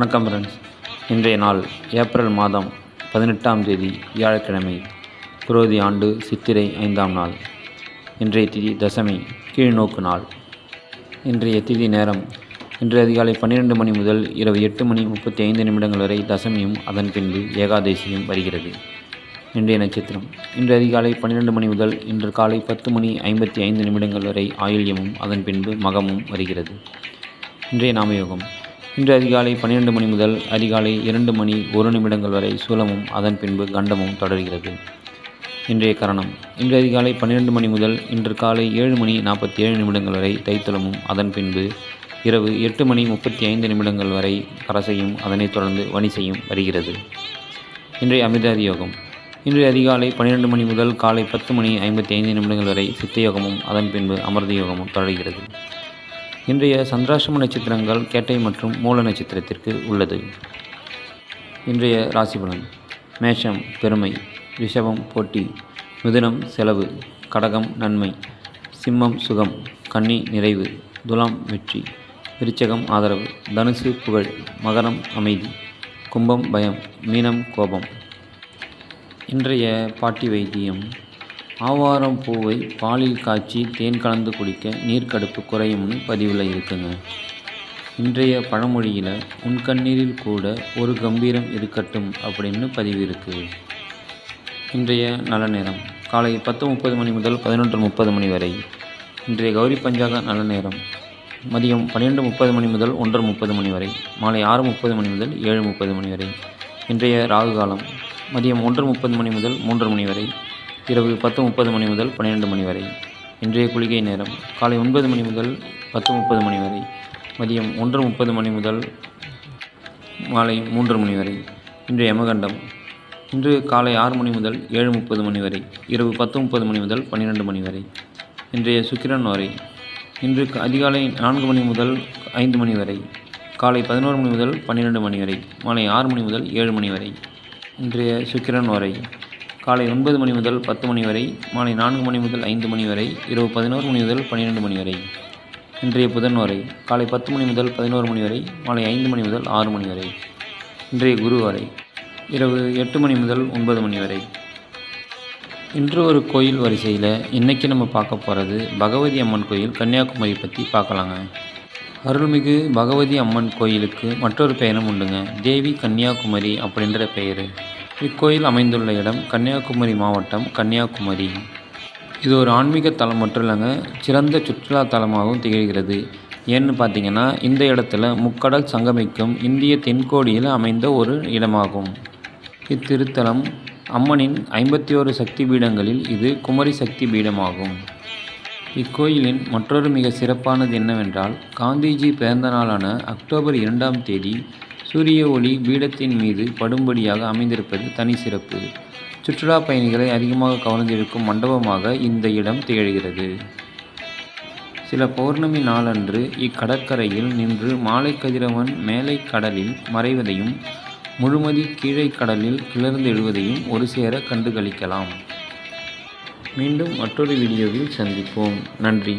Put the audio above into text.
வணக்கம் ஃப்ரெண்ட்ஸ் இன்றைய நாள் ஏப்ரல் மாதம் பதினெட்டாம் தேதி வியாழக்கிழமை குரோதி ஆண்டு சித்திரை ஐந்தாம் நாள். இன்றைய திதி தசமி கீழ்நோக்கு நாள். இன்றைய திதி நேரம் இன்று அதிகாலை பன்னிரெண்டு மணி முதல் இரவு எட்டு மணி முப்பத்தி ஐந்து நிமிடங்கள் வரை தசமியும் அதன் பின்பு ஏகாதசியும் வருகிறது. இன்றைய நட்சத்திரம் இன்று அதிகாலை பன்னிரெண்டு மணி முதல் இன்று காலை பத்து மணி ஐம்பத்தி ஐந்து நிமிடங்கள் வரை ஆயுள்யமும் அதன் பின்பு மகமும் வருகிறது. இன்றைய நாமயோகம் இன்று அதிகாலை பன்னிரெண்டு மணி முதல் அதிகாலை இரண்டு மணி ஒரு நிமிடங்கள் வரை சூலமும் அதன் பின்பு கண்டமும் தொடர்கிறது. இன்றைய கரணம். இன்று அதிகாலை பன்னிரெண்டு மணி முதல் இன்று காலை ஏழு மணி நாற்பத்தி ஏழு நிமிடங்கள் வரை தைத்தலமும் அதன் பின்பு இரவு எட்டு மணி முப்பத்தி ஐந்து நிமிடங்கள் வரை கரசையும் அதனைத் தொடர்ந்து வணிசையும் வருகிறது. இன்றைய அமிர்தாதி யோகம். இன்று அதிகாலை பன்னிரெண்டு மணி முதல் காலை பத்து மணி ஐம்பத்தி ஐந்து நிமிடங்கள் வரை சித்த யோகமும் அதன் பின்பு அமிர்த யோகமும் தொடர்கிறது. இன்றைய சந்திராசிரம நட்சத்திரங்கள் கேட்டை மற்றும் மூல நட்சத்திரத்திற்கு உள்ளது. இன்றைய ராசிபலன் மேஷம் பெருமை ரிஷபம் போட்டி மிதுனம் செலவு கடகம் நன்மை சிம்மம் சுகம் கன்னி நிறைவு துலாம் வெற்றி விருச்சகம் ஆதரவு தனுசு புகழ் மகரம் அமைதி கும்பம் பயம் மீனம் கோபம். இன்றைய பாட்டி வைத்தியம் ஆவாரம் பூவை பாலில் காய்ச்சி தேன் கலந்து குடிக்க நீர்க்கடுப்பு குறையும்னு பதிவில் இருக்குங்க. இன்றைய பழமொழியில் உன் கண்ணீரில் கூட ஒரு கம்பீரம் இருக்கட்டும் அப்படின்னு பதிவு இருக்குது இன்றைய நல்ல நேரம் காலை பத்து முப்பது மணி முதல் பதினொன்று முப்பது மணி வரை. இன்றைய கௌரி பஞ்சாக நல்ல நேரம் மதியம் பன்னிரெண்டு முப்பது மணி முதல் ஒன்றரை முப்பது மணி வரை. மாலை ஆறு முப்பது மணி முதல் ஏழு முப்பது மணி வரை. இன்றைய ராகு காலம் மதியம் ஒன்று முப்பது மணி முதல் மூன்று மணி வரை. இரவு பத்து முப்பது மணி முதல் பன்னிரெண்டு மணி வரை. இன்றைய குளிகை நேரம் காலை ஒன்பது மணி முதல் பத்து முப்பது மணி வரை. மதியம் ஒன்று முப்பது மணி முதல் மாலை மூன்று மணி வரை. இன்றைய யமகண்டம். இன்று காலை ஆறு மணி முதல் ஏழு முப்பது மணி வரை. இரவு பத்து முப்பது மணி முதல் பன்னிரெண்டு மணி வரை. இன்றைய சுக்கிரன் வரை. இன்று அதிகாலை நான்கு மணி முதல் ஐந்து மணி வரை. காலை பதினோரு மணி முதல் பன்னிரெண்டு மணி வரை. மாலை ஆறு மணி முதல் ஏழு மணி வரை. இன்றைய சுக்கிரன் வரை. காலை ஒன்பது மணி முதல் பத்து மணி வரை மாலை நான்கு மணி முதல் ஐந்து மணி வரை இரவு பதினோரு மணி முதல் பன்னிரெண்டு மணி வரை. இன்றைய புதன் வரை காலை பத்து மணி முதல் பதினோரு மணி வரை மாலை ஐந்து மணி முதல் ஆறு மணி வரை. இன்றைய குரு வரை இரவு எட்டு மணி முதல் ஒன்பது மணி வரை. இன்று ஒரு கோயில் வரிசையில் இன்றைக்கி நம்ம பார்க்க போகிறது பகவதி அம்மன் கோயில் கன்னியாகுமரி பற்றி பார்க்கலாங்க. அருள்மிகு பகவதி அம்மன் கோயிலுக்கு மற்றொரு பெயரும் உண்டுங்க. தேவி கன்னியாகுமரி அப்படின்ற பெயர். இக்கோயில் அமைந்துள்ள இடம் கன்னியாகுமரி மாவட்டம் கன்னியாகுமரி. இது ஒரு ஆன்மீக தலம் மட்டும் இல்லைங்க சிறந்த சுற்றுலா தலமாகவும் திகழ்கிறது. ஏன்னு பார்த்தீங்கன்னா இந்த இடத்துல முக்கடல் சங்கமிக்கும் இந்திய தென்கோடியில் அமைந்த ஒரு இடமாகும். இத்திருத்தலம் அம்மனின் ஐம்பத்தி ஓரு சக்தி பீடங்களில் இது குமரி சக்தி பீடமாகும். இக்கோயிலின் மற்றொரு மிக சிறப்பானது என்னவென்றால் காந்திஜி பிறந்த நாளான அக்டோபர் இரண்டாம் தேதி சூரிய ஒளி பீடத்தின் மீது படும்படியாக அமைந்திருப்பது தனி சிறப்பு. சுற்றுலா பயணிகளை அதிகமாக கவர்ந்திருக்கும் மண்டபமாக இந்த இடம் திகழ்கிறது. சில பௌர்ணமி நாளன்று இக்கடற்கரையில் நின்று மாலை கதிரவன் மேலை கடலில் மறைவதையும் முழுமதி கீழே கடலில் கிளர்ந்தெழுவதையும் ஒரு சேர கண்டுகளிக்கலாம். மீண்டும் மற்றொரு வீடியோவில் சந்திப்போம். நன்றி.